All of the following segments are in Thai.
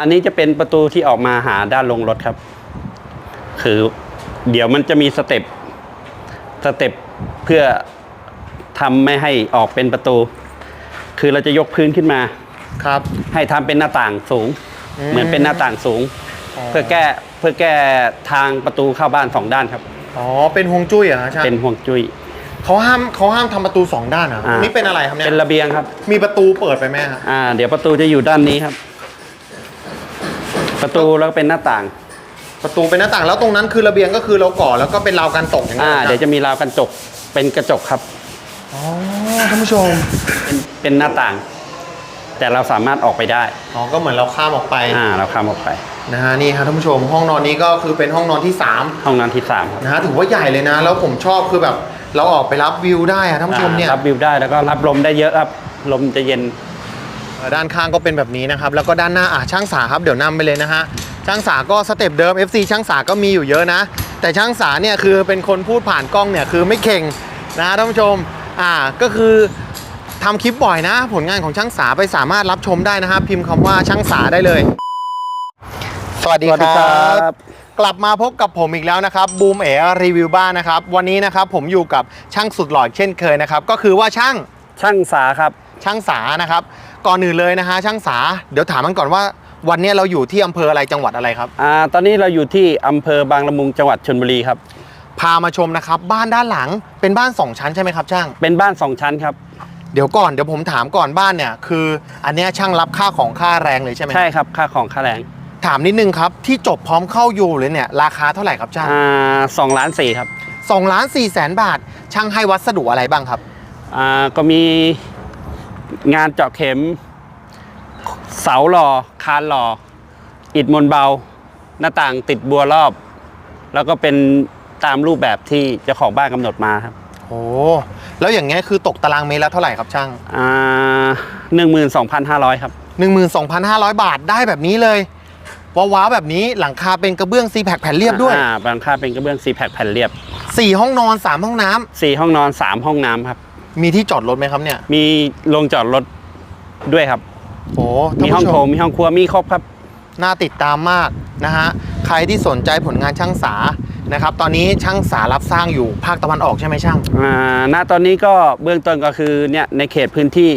อันนี้จะเป็นประตูที่ออกมาหาด้านลงรถครับ คือเดี๋ยวมันจะมีสเต็ปสเต็ปเพื่อทำไม่ให้ออกเป็นประตู คือเราจะยกพื้นขึ้นมา ครับ ให้ทำเป็นหน้าต่างสูงอืมเหมือนเป็นหน้าต่างสูงอ๋อเพื่อแก้เพื่อแก้ทางประตูเข้าบ้านสองด้านครับ อ๋อ เป็นฮวงจุ้ยเหรอฮะช่างเป็นห่วงจุ้ยเขาห้ามเขาห้ามทำประตูสองด้านเหรออ่านี่เป็นอะไรครับเนี่ยเป็นระเบียงครับ มีประตูเปิดไปไหมฮะอ่า เดี๋ยวประตูจะอยู่ด้านนี้ครับ ประตูแล้วก็เป็นหน้าต่าง ประตูเป็นหน้าต่างแล้วตรงนั้นคือระเบียงก็คือเราก่อแล้วก็เป็นราวกันตกอย่างอ่านั้นหรเดี๋ยวจะมีราวกันจกเป็นกระจกครับ อ๋อท่านผู้ชมเป็นเป็นหน้าต่าง แต่เราสามารถออกไปได้ อ๋อก็เหมือนเราข้ามออกไปอ่า เราข้ามออกไป นะฮะนี่ครับท่านผู้ชม ห้องนอนนี้ก็คือเป็นห้องนอนที่สาม ห้องนอนที่สามครับนะฮะถือว่าใหญ่เลยนะ แล้วผมชอบคือแบบ เราออกไปรับวิวได้อะท่านผู้ชมเนี่ย อ่ารับวิวได้แล้วก็รับลมได้เยอะครับ ลมจะเย็นเอ่อ ด้านข้างก็เป็นแบบนี้นะครับ แล้วก็ด้านหน้าอะช่างสาครับเดี๋ยวนำไปเลยนะฮะช่างสาก็สเต็ปเดิม FC ช่างสาก็มีอยู่เยอะนะ แต่ช่างสาเนี่ยคือเป็นคนพูดผ่านกล้องเนี่ยคือไม่เข่งนะท่านผู้ชมอ่าก็คือทำคลิปบ่อยนะ ผลงานของช่างสาไปสามารถรับชมได้นะครับ พิมพ์คำว่าช่างสาได้เลย สวัสดีสวัสดีคครัรับบกลับมาพบกับผมอีกแล้วนะครับบูมเอ๋รีวิวบ้านนะครับ วันนี้นะครับผมอยู่กับช่างสุดหล่อเช่นเคยนะครับ ก็คือว่าช่างช่างสาครับ ช่างสานะครับ ก่อนอื่นเลยนะฮะช่างสา เดี๋ยวถามมันก่อนว่า วันนี้เราอยู่ที่อำเภออะไรจังหวัดอะไรครับ อ่าตอนนี้เราอยู่ที่อำเภอบางละมุงจังหวัดชลบุรีครับ พามาชมนะครับ บ้านด้านหลังเป็นบ้านสองชั้นใช่ไหมครับช่าง เป็นบ้านสองชั้นครับ เดี๋ยวก่อนเดี๋ยวผมถามก่อนบ้านเนี่ย คืออันเนี้ยช่างรับค่าของค่าแรงเลยใช่ไหมใช่ครับค่าของค่าแรงถามนิดนึงครับที่จบพร้อมเข้าอยู่เลยเนี่ยราคาเท่าไหร่ครับช่างอ่าสองล้านสี่ครับสองล้านสี่แสนบาท ช่างให้วัสดุอะไรบ้างครับ อ่าก็มี งานเจาะเข็ม เสาหล่อ คานหล่อ อิฐมวลเบา หน้าต่างติดบัวรอบ แล้วก็เป็นตามรูปแบบที่เจ้าของบ้านกำหนดมาครับโอ้แล้วอย่างเงี้ยคือตกตารางเมตรละเท่าไหร่ครับช่างอ่าหนึ่งหมื่นสองพันห้าร้อยครับ12,500 บาทได้แบบนี้เลยว้าวๆแบบนี้หลังคาเป็นกระเบื้องซีแพคแผ่นเรียบด้วยอ่าบางค่าเป็นกระเบื้องซีแพคแผ่นเรียบ 4 ห้องนอน 3 ห้องน้ำสี่ห้องนอนสามห้องน้ำครับ มีที่จอดรถไหมครับเนี่ย มีโรงจอดรถด้วยครับ โอ้มีห้องโถงมีห้องครัวมีครบครับ น่าติดตามมากนะฮะ ใครที่สนใจผลงานช่างสา นะครับ ตอนนี้ช่างสารับสร้างอยู่ภาคตะวันออกใช่ไหมช่าง อ่า ณ ตอนนี้ก็เบื้องต้นก็คือเนี่ยในเขตพื้นที่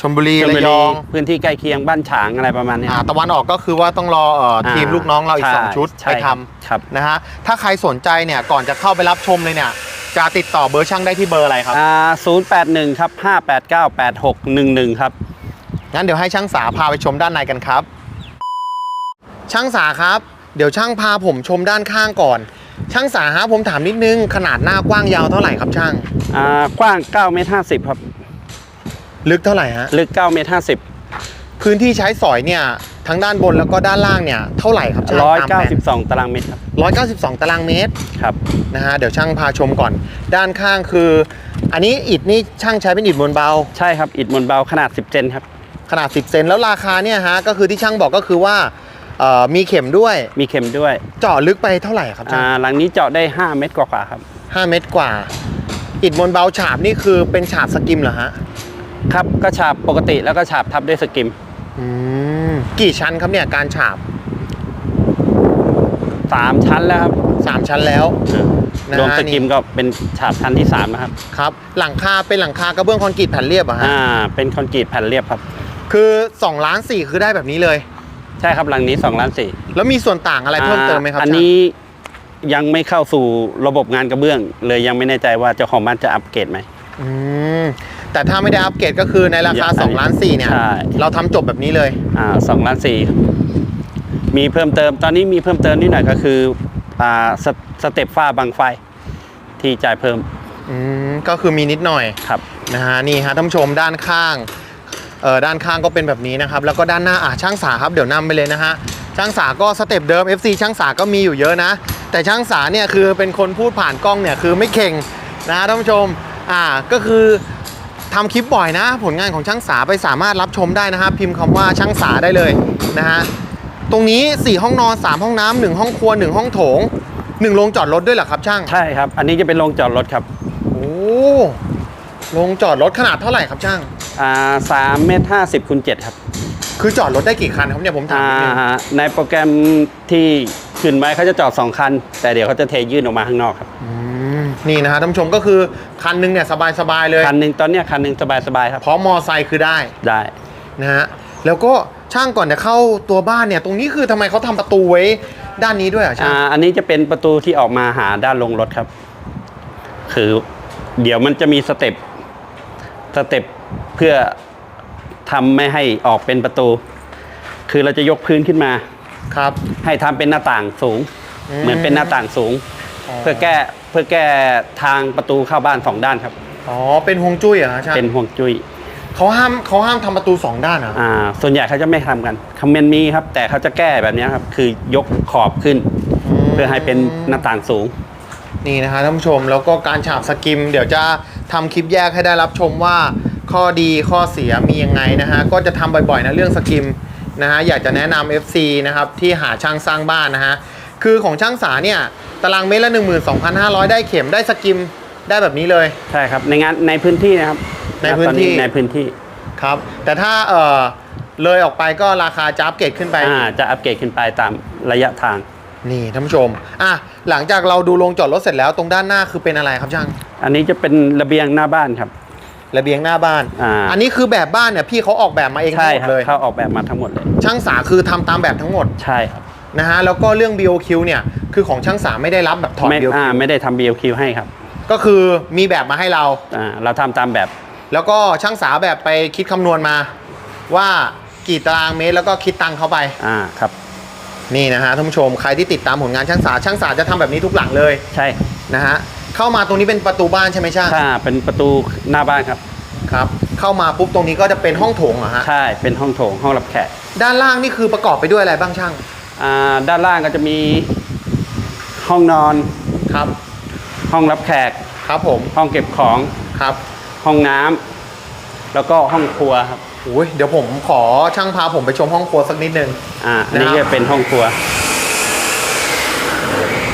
ชลบุรีชลระบุยรีองพื้นที่ใกล้เคียงบ้านฉางอะไรประมาณเนี้ยอ่าตะวันออกก็คือว่าต้องรอเอ่อทีมลูกน้องเราอีกใ2ชุดใช่ไปทครับำนะฮะถ้าใครสนใจเนี่ยก่อนจะเข้าไปรับชมเลยเนี่ย จะติดต่อเบอร์ช่างได้ที่เบอร์อะไรครับอ่าศูนย์แปดหนึ่งครับห้าแปดเก้าแปดหกหนึ่งหนึ่งครับ งั้นเดี๋ยวให้ช่างสาพาไปชมด้านในกันครับ ช่างสาครับ เดี๋ยวช่างพาผมชมด้านข้างก่อน ช่างสาฮะผมถามนิดนึง ขนาดหน้ากว้างยาวเท่าไหร่ครับช่าง อ่ากว้าง9เมตร50ครับ ลึกเท่าไหร่ฮะ ลึก9เมตร50 พื้นที่ใช้สอยเนี่ย ทั้งด้านบนแล้วก็ด้านล่างเนี่ยเท่าไหร่ครับช่างตามแผน192ตารางเมตรครับ192ตารางเมตรครับนะฮะเดี๋ยวช่างพาชมก่อน ด้านข้างคือ อันนี้อิฐนี่ช่างใช้เป็นอิฐมวลเบา ใช่ครับอิฐมวลเบาขนาด 10เซนครับขนาด 10 เซนแล้วราคาเนี่ยฮะก็คือที่ช่างบอกก็คือว่าเอ่อมีเข็มด้วยมีเข็มด้วย เจาะลึกไปเท่าไหร่ครับช่างอ่าหลังนี้เจาะได้ 5 เมตรกว่าๆครับ 5 เมตรกว่า อิฐมวลเบาฉาบนี่คือเป็นฉาบสกิมเหรอฮะครับก็ฉาบปกติแล้วก็ฉาบทับด้วยสกิมอืม กี่ชั้นครับเนี่ยการฉาบ3ชั้นแล้วครับ3ชั้นแล้วนะฮะรวมสกิมนี่ก็เป็นฉาบชั้นที่3นะครับครับ หลังคาเป็นหลังคากระเบื้องคอนกรีตแผ่นเรียบอะฮะอ่าเป็นคอนกรีตแผ่นเรียบครับ คือ2ล้าน4คือได้แบบนี้เลย ใช่ครับหลังนี้2ล้าน4แล้วมีส่วนต่างอะไรเพิ่มเติมไหมครับอันนี้ยังไม่เข้าสู่ระบบงานกระเบื้อง เลยยังไม่แน่ใจว่าเจ้าของบ้านจะอัปเกรดไหม อืมแต่ถ้าไม่ได้อัปเกรดก็คือในราคาอันนี้2ล้าน4เนี่ย ใช่ เราทำจบแบบนี้เลย อ่าสองล้านสี่มีเพิ่มเติมตอนนี้มีเพิ่มเติมนิดหน่อยก็คืออ่าสสเต็ปฝ้าบังไฟที่จ่ายเพิ่มอืมก็คือมีนิดหน่อยครับ นะฮะนี่ฮะท่านผู้ชมด้านข้างเอ่อด้านข้างก็เป็นแบบนี้นะครับ แล้วก็ด้านหน้าอะช่างสาครับเดี๋ยวนำไปเลยนะฮะช่างสาก็สเต็ปเดิม FC ช่างสาก็มีอยู่เยอะนะ แต่ช่างสาเนี่ยคือเป็นคนพูดผ่านกล้องเนี่ยคือไม่เข่งนะฮะท่านผู้ชม อ่าก็คือทำคลิปบ่อยนะ ผลงานของช่างสาไปสามารถรับชมได้นะครับ พิมพ์คำว่าช่างสาได้เลยนะฮะตรงนี้ 4 ห้องนอน 3 ห้องน้ำหนึ่งห้องครัว 1 ห้องโถง 1 โรงจอดรถด้วยเหรอครับช่าง ใช่ครับ อันนี้จะเป็นโรงจอดรถครับโอ้โรงจอดรถขนาดเท่าไหร่ครับช่างอ่าสามเมตรห้าสิบคูณเจ็ดครับคือจอดรถได้กี่คันครับเนี่ยผมถามอ่านิดนึงในโปรแกรมที่ขึ้นไว้เขาจะจอดสองคัน แต่เดี๋ยวเขาจะเทยื่นออกมาข้างนอกครับ อืม นี่นะฮะท่านผู้ชมก็คือคันหนึงเนี่ยสบายๆเลยคันหนึ่งตอนเนี้ยคันหนึ่งสบายๆครับ พร้อมมอไซค์คือได้ได้นะฮะแล้วก็ช่างก่อนจะเข้าตัวบ้านเนี่ย ตรงนี้คือทำไมเขาทำประตูไว้ด้านนี้ด้วยอะช่างอ่าอันนี้จะเป็นประตูที่ออกมาหาด้านลงรถครับ คือเดี๋ยวมันจะมีสเต็ปสเต็ปเพื่อทำไม่ให้ออกเป็นประตู คือเราจะยกพื้นขึ้นมา ครับ ให้ทำเป็นหน้าต่างสูงอืมเหมือนเป็นหน้าต่างสูง เพื่อแก้เพื่อแก้ทางประตูเข้าบ้านสองด้านครับอ๋อเป็นฮวงจุ้ยเหรอฮะช่างเป็นห่วงจุ้ยเขาห้ามเขาห้ามทำประตูสองด้านเหรออ่าส่วนใหญ่เขาจะไม่ทำกันคอมเมนต์มีครับ แต่เขาจะแก้แบบนี้ครับคือยกขอบขึ้น เพื่อให้เป็นหน้าต่างสูงนี่นะฮะท่านผู้ชมแล้วก็การฉาบสกิม เดี๋ยวจะทำคลิปแยกให้ได้รับชมว่าข้อดีข้อเสียมียังไงนะฮะก็จะทำบ่อยๆนะเรื่องสกิมนะฮะอยากจะแนะนำ FC นะครับที่หาช่างสร้างบ้านนะฮะ คือของช่างสาเนี่ยตารางเมตรละ 12,500 ได้เข็มได้สกิมได้แบบนี้เลย ใช่ครับในงานในพื้นที่นะครับในพื้นที่ ตอในพื้นที่ครับ แต่ถ้าเอ่อเลยออกไปก็ราคาจะอัปเกรดขึ้นไป อ่าจะอัปเกรดขึ้นไปตามระยะทาง นี่ท่านผู้ชม อะ หลังจากเราดูโรงจอดรถเสร็จแล้วตรงด้านหน้าคือเป็นอะไรครับช่าง อันนี้จะเป็นระเบียงหน้าบ้านครับ ระเบียงหน้าบ้านอ่า นนี้คือแบบบ้านเนี่ยพี่เขาออกแบบมาเองทั้ใช่งหมดครับเลย เขาออกแบบมาทั้งหมดเลย ช่างสาคือทำตามแบบทั้งหมด ใช่ครับ นะฮะแล้วก็เรื่อง BOQ เนี่ยคือของช่างสาไม่ได้รับแบบถอด ไม่ BOQ อ่าไม่ได้ทำ BLQ ให้ครับก็คือมีแบบมาให้เรา อ่าเราทำตามแบบแล้วก็ช่างสาแบบไปคิดคำนวณมา ว่ากี่ตารางเมตรแล้วก็คิดตังค์เข้าไป อ่าครับ นี่นะฮะท่านผู้ชมใครที่ติดตามผลงานช่างสาช่างสาจะทำแบบนี้ทุกหลังเลยใช่นะฮะเข้ามาตรงนี้เป็นประตูบ้านใช่ไหมช่างถ้าเป็นประตูหน้าบ้านครับ ครับเข้ามาปุ๊บตรงนี้ก็จะเป็นห้องโถงเหรอฮะใช่เป็นห้องโถงห้องรับแขกด้านล่างนี่คือประกอบไปด้วยอะไรบ้างช่างอ่า ด้านล่างก็จะมีห้องนอนครับ ห้องรับแขกครับผมห้องเก็บของครับ ห้องน้ำแล้วก็ห้องครัวครับโอ้ยเดี๋ยวผมขอช่างพาผมไปชมห้องครัวสักนิดนึง อ่าอันนี้นะครับจะเป็นห้องครัว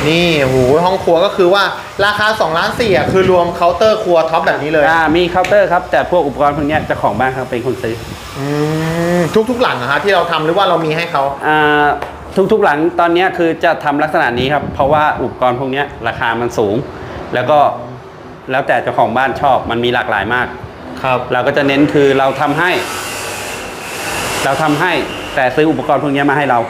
นี่โอ้โหห้องครัวก็คือว่าราคา2ล้านสี่อะคือรวมเคาน์เตอร์ครัวท็อปแบบนี้เลยอ่ามีเคาน์เตอร์ครับ แต่พวกอุปกรณ์พวกเนี้ยเจ้าของบ้านเขาเป็นคนซื้ออืมทุกๆหลังนะฮะที่เราทำหรือว่าเรามีให้เขาอ่า ทุกๆหลังตอนเนี้ยคือจะทำลักษณะนี้ครับ เพราะว่าอุปกรณ์พวกเนี้ยราคามันสูง แล้วก็แล้วแต่เจ้าของบ้านชอบมันมีหลากหลายมาก ครับ เราก็จะเน้นคือเราทำให้ เราทำให้แต่ซื้ออุปกรณ์พวกเนี้ยมาให้เรา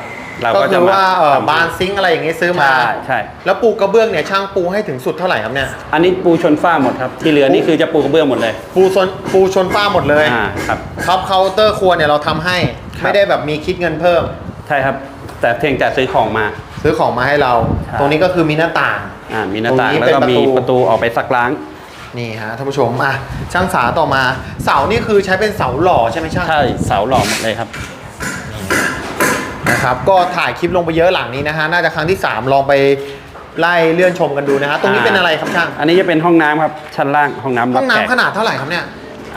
เราก็ก็คืจะอมาว่าเออทำให้บานซิงค์อะไรอย่างงี้ซื้อมาใช่ใช่แล้วปูกระเบื้องเนี่ยช่างปูให้ถึงสุดเท่าไหร่ครับเนี่ยอันนี้ปูชนฝ้าหมดครับ ที่เหลือนี่คือจะปูกระเบื้องหมดเลย ปูชนปูชนฝ้าหมดเลยอ่าครับท็อปเคาน์เตอร์ครัวเนี่ยเราทำให้ครับไม่ได้แบบมีคิดเงินเพิ่ม ใช่ครับ แต่เพียงแต่ซื้อของมา ซื้อของมาให้เราใช่ตรงนี้ก็คือมีหน้าต่าง อ่ามีหน้าต่างตรงนี้แล้วก็เป็นมีประตู ประตูออกไปซักล้าง นี่ฮะท่านผู้ชมอะช่างสาต่อมาเสานี่คือใช้เป็นเสาหล่อใช่ไหมช่างใช่เสาหล่อหมดเลยครับ นะครับก็ถ่ายคลิปลงไปเยอะหลังนี้นะฮะน่าจะครั้งที่3ลองไปไล่เลื่อนชมกันดูนะฮะตรงนี้อ่าเป็นอะไรครับช่างอันนี้จะเป็นห้องน้ำครับ ชั้นล่างห้องน้ำห้องรับแขกน้ำขนาดเท่าไหร่ครับเนี่ย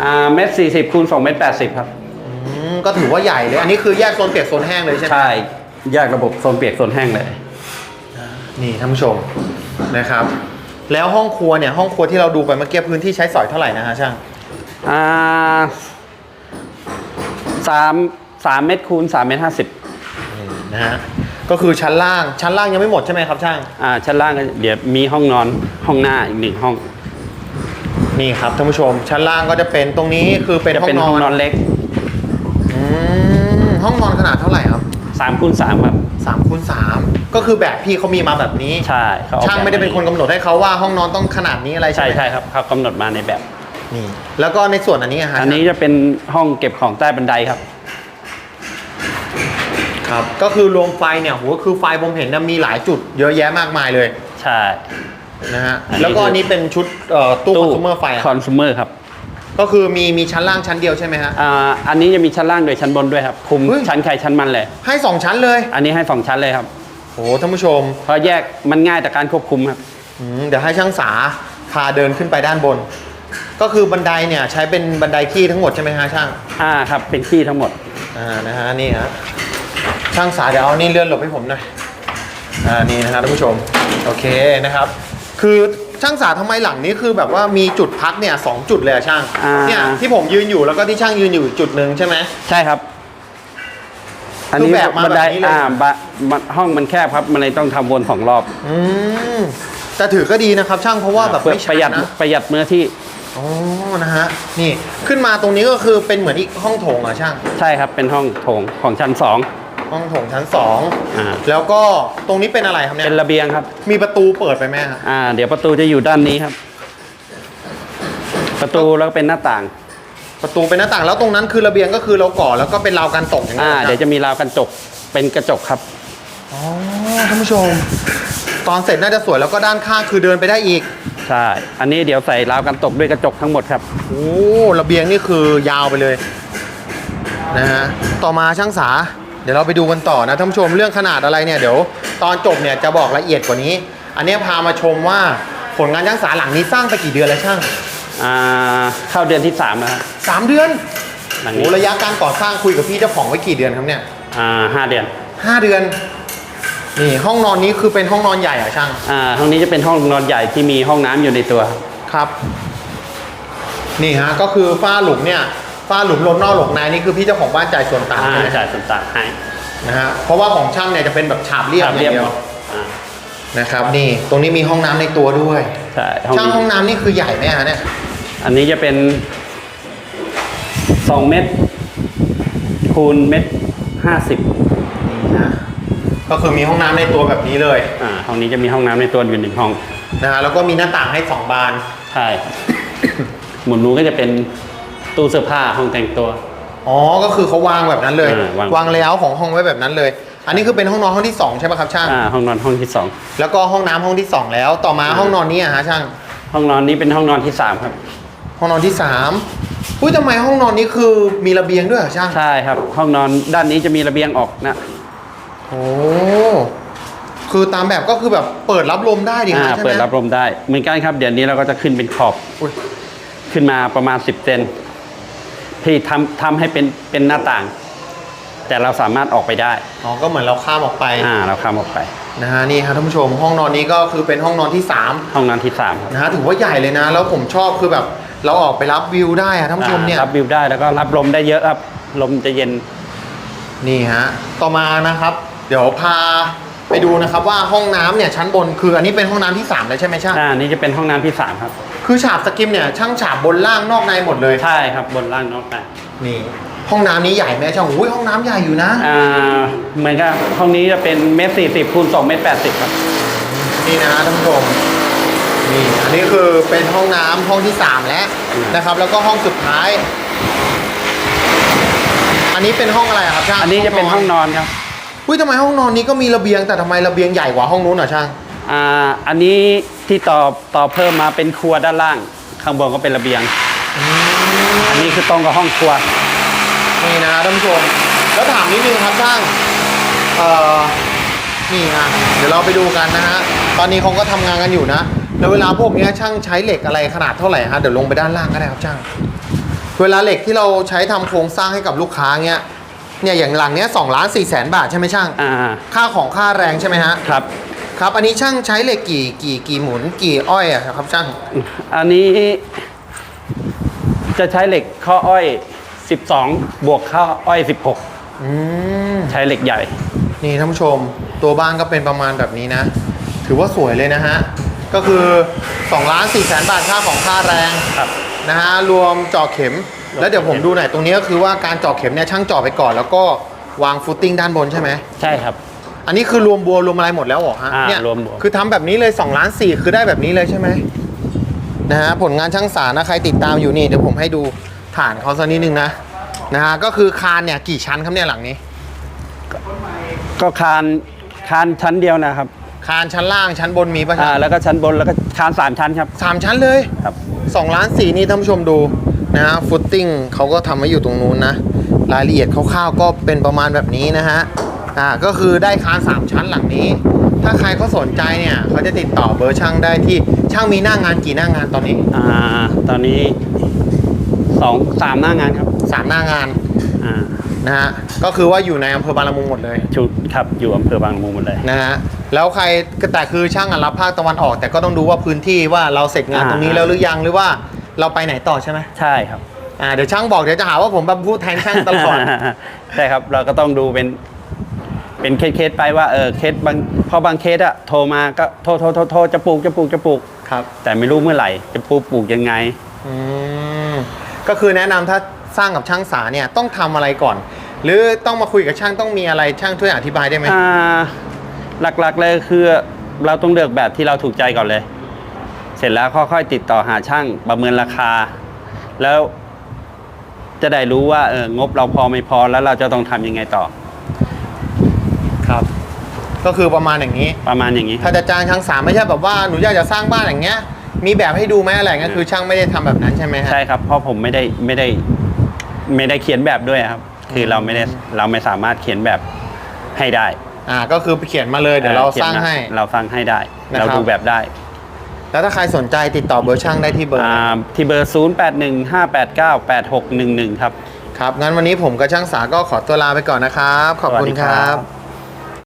อ่าเมตรสี่สิบคูณสองเมตรแปดสิบครับ อืมก็ถือว่าใหญ่เลย อันนี้คือแยกโซนเปียกโซนแห้งเลยใช่ไหมใช่ แยกระบบโซนเปียกโซนแห้งเลย นี่ท่านผู้ชมนะครับ แล้วห้องครัวเนี่ยห้องครัวที่เราดูไปเมื่อกี้พื้นที่ใช้สอยเท่าไหร่นะฮะช่างอ่าสามสามเมตรคูณสามเมตรห้าสิบนี่นะฮะก็คือชั้นล่างชั้นล่างยังไม่หมดใช่ไหมครับช่างอ่าชั้นล่างก็เดี๋ยวมีห้องนอนห้องหน้าอีกหนึ่งห้องนี่ครับท่านผู้ชม ชั้นล่างก็จะเป็นตรงนี้คือเป็นจะห้อเป็นงนห้องนออนนเล็กอืมห้องนอนขนาดเท่าไหร่ครับ สามคูณสามครับสามคูณสามก็คือแบบพี่เขามีมาแบบนี้ ใช่เขาออกช่างไม่ได้เป็นคนกำหนดให้เขาว่าห้องนอนต้องขนาดนี้อะไรใช่ใช่ไหมใช่ครับเขากำหนดมาในแบบ นี่แล้วก็ในส่วนอันนี้ะฮะอันนี้จะเป็นห้องเก็บของใต้บันไดครับ ครับก็คือรวมไฟเนี่ยโหคือไฟผมเห็นนะมีหลายจุดเยอะแยะมากมายเลยใช่ นะฮะอันนี้ แล้วก็อันนี้เป็นชุดเอ่อตู้คอน sumer ไฟอะคอน sumer ครับ ก็คือมีมีชั้นล่างชั้นเดียวใช่ไหมฮะ อ่าอันนี้จะมีชั้นล่างด้วยชั้นบนด้วยครับคุมเฮ้ย ชั้นใครชั้นมันเลยให้สองชั้นเลยอันนี้ให้สองชั้นเลยครับโอ้ท่านผู้ชมเพราะแยกมันง่ายต่อการควบคุมครับอืมเดี๋ยวให้ช่างสาพาเดินขึ้นไปด้านบน ก็คือบันไดเนี่ยใช้เป็นบันไดขี้ทั้งหมดใช่ไหมฮะช่างอ่าครับเป็นที่ทั้งหมด อ่านะฮะนี่ฮะช่างสาเดี๋ยวเอานี่เลื่อนหลบให้ผมหน่อยอ่านี่นะฮะท่านผู้ชมโอเคนะครับ คือ ช่างสาทำไมหลังนี้คือแบบว่ามีจุดพักเนี่ยสองจุดเลยอะช่างอ่า เนี่ยที่ผมยืนอยู่แล้วก็ที่ช่างยืนอยู่อีกจุดหนึ่งใช่ไหม ใช่ครับ อันคือนี้แบบมาบันแบไดบนี้เลย อ่าบะมันห้องมันแคบครับมันเลยต้องทำวนสองรอบอืมแต่ถือก็ดีนะครับ ช่างเพราะว่าแบบเพื่อไม่ปชัระหยัดนนะประหยัดเนื้อที่อ๋อนะฮะนี่ขึ้นมาตรงนี้ก็คือเป็นเหมือนอีกห้องโถงเหรอช่าง ใช่ครับเป็นห้องโถงของชั้นสอง ห้องโถงชั้นสองอ่า แล้วก็ตรงนี้เป็นอะไรครับเนี่ยเป็นระเบียงครับ มีประตูเปิดไปไหมฮะอ่า เดี๋ยวประตูจะอยู่ด้านนี้ครับ ประตูแล้วก็เป็นหน้าต่าง ประตูเป็นหน้าต่างแล้วตรงนั้นคือระเบียงก็คือเราก่อแล้วก็เป็นราวกันตกอย่างนี้อ่านหรเดี๋ยวจะมีราวกันจกเป็นกระจกครับ อ๋อท่านผู้ชม ตอนเสร็จน่าจะสวยแล้วก็ด้านข้างคือเดินไปได้อีกใช่ อันนี้เดี๋ยวใส่ราวกันตกด้วยกระจกทั้งหมดครับ โอ้ระเบียงนี่คือยาวไปเลยนะฮะต่อมาช่างสา เดี๋ยวเราไปดูกันต่อนะท่านผู้ชมเรื่องขนาดอะไรเนี่ยเดี๋ยวตอนจบเนี่ยจะบอกละเอียดกว่านี้ อันนี้พามาชมว่าผลงานช่างสาหลังนี้สร้างไปกี่เดือนแล้วช่างอ่าเข้าเดือนที่สามแล้วครับสามเดือนหลังโอ้นี้ระยะการก่อสร้างคุยกับพี่เจ้าของไว้กี่เดือนครับเนี่ยอ่าห้าเดือนห้าเดือนนี่ห้องนอนนี้คือเป็นห้องนอนใหญ่เหรอช่างอ่าห้องนี้จะเป็นห้องนอนใหญ่ที่มีห้องน้ำอยู่ในตัวครับครับนี่ฮะก็คือฝ้าหลุมเนี่ย ฝ้าหลุมลมนอกหลงในนี่คือพี่เจ้าของบ้านจ่ายส่วนต่างอ่าใช่ไหมจ่ายส่วนต่างให้นะฮะเพราะว่าของช่างเนี่ยจะเป็นแบบฉาบเรียบครับอย่างเรียบเดียวอ่านะครับนี่ตรงนี้มีห้องน้ำในตัวด้วยใช่ห้องช่างนี้ห้องน้ำนี่คือใหญ่ไหมฮะเนี่ยอันนี้จะเป็นสองเมตรคูณเมตรห้าสิบนะก็คือมีห้องน้ำในตัวแบบนี้เลยอ่าห้องนี้จะมีห้องน้ำในตัวอยู่หนึ่งห้องนะฮะแล้วก็มีหน้าต่างให้สองบานใช่หมุนนู้นก็จะเป็น ตู้เสื้อผ้าห้องแต่งตัว อ๋อ ก็คือเขาวางแบบนั้นเลย อ่าวาง วางเลเยอร์ของห้องไว้แบบนั้นเลย อันนี้คือเป็นห้องนอนห้องที่สองใช่ไหมครับช่าง อ่าห้องนอนห้องที่สอง แล้วก็ห้องน้ำห้องที่สองแล้ว ต่อมาอ่า ห้องนอนนี้อะฮะช่าง ห้องนอนนี้เป็นห้องนอนที่สามครับ ห้องนอนที่สามอุ้ยทำไมห้องนอนนี้คือมีระเบียงด้วยเหรอช่าง ใช่ครับ ห้องนอนด้านนี้จะมีระเบียงออกนะโอ้ คือตามแบบก็คือแบบเปิดรับลมได้ดิอ่าฮะใช่ไหมเปิดรับลมได้ เหมือนกันครับ เดี๋ยวนี้เราก็จะขึ้นเป็นขอบ อุ๊ยขึ้นมาประมาณ 10เซน ที่ทำทำให้เป็นเป็นหน้าต่าง แต่เราสามารถออกไปได้อ๋อก็เหมือนเราข้ามออกไปอ่าเราข้ามออกไปนะฮะนี่ครับท่านผู้ชมห้องนอนนี้ก็คือเป็นห้องนอนที่สามห้องนอนที่สามครับนะฮะถือว่าใหญ่เลยนะ แล้วผมชอบคือแบบเราออกไปรับวิวได้อะท่านผู้ชมเนี่ย อ่ารับวิวได้แล้วก็รับลมได้เยอะครับลมจะเย็น นี่ฮะ ต่อมานะครับ เดี๋ยวพาไปดูนะครับว่าห้องน้ำเนี่ยชั้นบนคืออันนี้เป็นห้องน้ำที่สามเลยใช่ไหมช่างอ่านี่จะเป็นห้องน้ำที่สามครับ คือฉาบสกิมเนี่ยช่างฉาบบนล่างนอกในหมดเลยใช่ครับบนล่างนอกแต่นี่ ห้องน้ำนี้ใหญ่ไหมช่างอุ้ยห้องน้ำใหญ่อยู่นะ อ่าเหมือนกับห้องนี้จะเป็นเมตรสี่สิบคูณสองเมตรแปดสิบครับ นี่นะท่านผู้ชมนี่อันนี้คือเป็นห้องน้ำห้องที่สามแล้วอืม นะครับ แล้วก็ห้องสุดท้าย อันนี้เป็นห้องอะไรอะครับช่างอันนี้จะเป็นห้องนอนครับ อุ้ยทำไมห้องนอนนี้ก็มีระเบียงแต่ทำไมระเบียงใหญ่กว่าห้องนู้นอะช่าง อ่าอันนี้ที่ต่อต่อเพิ่มมาเป็นครัวด้านล่าง ข้างบนก็เป็นระเบียง อันนี้คือตรงกับห้องครัว นี่นะท่านผู้ชม แล้วถามนิดนึงครับช่าง เอ่อ นี่ฮะ เดี๋ยวเราไปดูกันนะฮะ ตอนนี้เขาก็ทำงานกันอยู่นะ แล้วเวลาพวกเนี้ยช่างใช้เหล็กอะไรขนาดเท่าไหร่ฮะ เดี๋ยวลงไปด้านล่างก็ได้ครับช่าง เวลาเหล็กที่เราใช้ทำโครงสร้างให้กับลูกค้าเนี้ย เนี่ยอย่างหลังเนี้ยสองล้านสี่แสนบาทใช่ไหมช่าง อ่าค่าของค่าแรงใช่ไหมฮะ ครับ ครับ อันนี้ช่างใช้เหล็กกี่กี่กี่หมุนกี่อ้อยอะครับช่าง อันนี้จะใช้เหล็กข้ออ้อย 12 บวกข้ออ้อย อืม 16 ใช้เหล็กใหญ่ นี่ท่านผู้ชมตัวบ้านก็เป็นประมาณแบบนี้นะ ถือว่าสวยเลยนะฮะ ก็คือ2ล้าน4แสนบาทค่าของค่าแรงครับ นะฮะ รวมเจาะเข็ม แล้วเดี๋ยวผมดูหน่อยตรงนี้ก็คือว่าการเจาะเข็มเนี่ยช่างเจาะไปก่อน แล้วก็วางฟุตติ้งด้านบนใช่ไหมใช่ครับอันนี้คือรวมบัวรวมอะไรหมดแล้วเหรอฮะอ่าเนี่ยรวมบัว คือทำแบบนี้เลย2ล้าน4คือได้แบบนี้เลยใช่ไหมนะฮะผลงานช่างสารนะใครติดตามอยู่นี่เดี๋ยวผมให้ดูฐานเขาสักนิดนึงนะนะฮะก็คือคานเนี่ยกี่ชั้นครับเนี่ยหลังนี้ ก็คานคานชั้นเดียวนะครับคานชั้นล่างชั้นบนมีป่ะคอ่ารับแล้วก็ชั้นบนแล้วก็คานสามชั้นครับ สามชั้นเลยครับ2ล้านสี่นี่ท่านผู้ชมดู นะฮะฟุตติ้งเขาก็ทำไว้อยู่ตรงนู้นนะ รายละเอียดคร่าวๆก็เป็นประมาณแบบนี้นะฮะอ่าก็คือได้คานสามชั้นหลังนี้ ถ้าใครเขาสนใจเนี่ยเขาจะติดต่อเบอร์ช่างได้ที่ช่างมีหน้างานกี่หน้างานตอนนี้อ่าตอนนี้สองสามหน้างานครับสามหน้างานอ่านะฮะก็คือว่าอยู่ในอำเภอบางละมุงหมดเลยชุดครับอยู่อำเภอบางมุงหมดเลยนะฮะแล้วใครแต่คือช่างอะรับภาคตะวันออก แต่ก็ต้องดูว่าพื้นที่ว่าเราเสร็จงานอ่าตรงนี้แล้วหรือยังหรือว่า เราไปไหนต่อใช่ไหมใช่ครับอ่าเดี๋ยวช่างบอกเดี๋ยวจะหาว่าผมแบบพูดแทนช่างตลอด ใช่ครับเราก็ต้องดูเป็นเป็นเคสๆไปว่าเออเคสบางเพอบางเคสอะโทรมาก็โทรโทรโทรโทรจะปลูกจะปลูกจะปลูกครับ แต่ไม่รู้เมื่อไหร่ จะปลูกปลูกยังไงอืมก็คือแนะนำถ้าสร้างกับช่างสาเนี่ยต้องทำอะไรก่อน หรือต้องมาคุยกับช่างต้องมีอะไรช่างช่วยอธิบายได้ไหมอ่าหลักๆเลยคือเราต้องเลือกแบบที่เราถูกใจก่อนเลยเส ร็จแล้วค่อยๆติดต่อหาช่างประเมินราคา แล้วจะได้รู้ว่าเอองบเราพอไม่พอแล้วเราจะต้องทำยังไงต่อ ครับ ก็คือประมาณอย่างนี้ ประมาณอย่างนี้คถ้ารับ จะจ้างช่างสามไม่ใช่แบบว่าหนูอยากจะสร้างบ้านอย่างเงี้ย มีแบบให้ดูไหมอะไรเงี้ยคือช่างไม่ได้ทำแบบนั้นใช่ไหมฮะ ใช่ครับ เพราะผมไม่ได้ไม่ได้ไม่ได้เขียนแบบด้วยครับ คือเราไม่ได้เราไม่สามารถเขียนแบบให้ได้อ่าก็คือเขียนมาเลยเดี๋ยวเราขียนสร้างมให้ เราสร้างให้ได้ นะครับ เราดูแบบได้ แล้วถ้าใครสนใจติดต่อเบอร์ช่างได้ที่เบอร์อ่าที่เบอร์ 0 8 1 5 8 9 8 6 1 1 ครับ ครับงั้นวันนี้ผมกับช่างสาก็ขอตัวลาไปก่อนนะครับ ขอบคุณสวัสดีคครัรับบ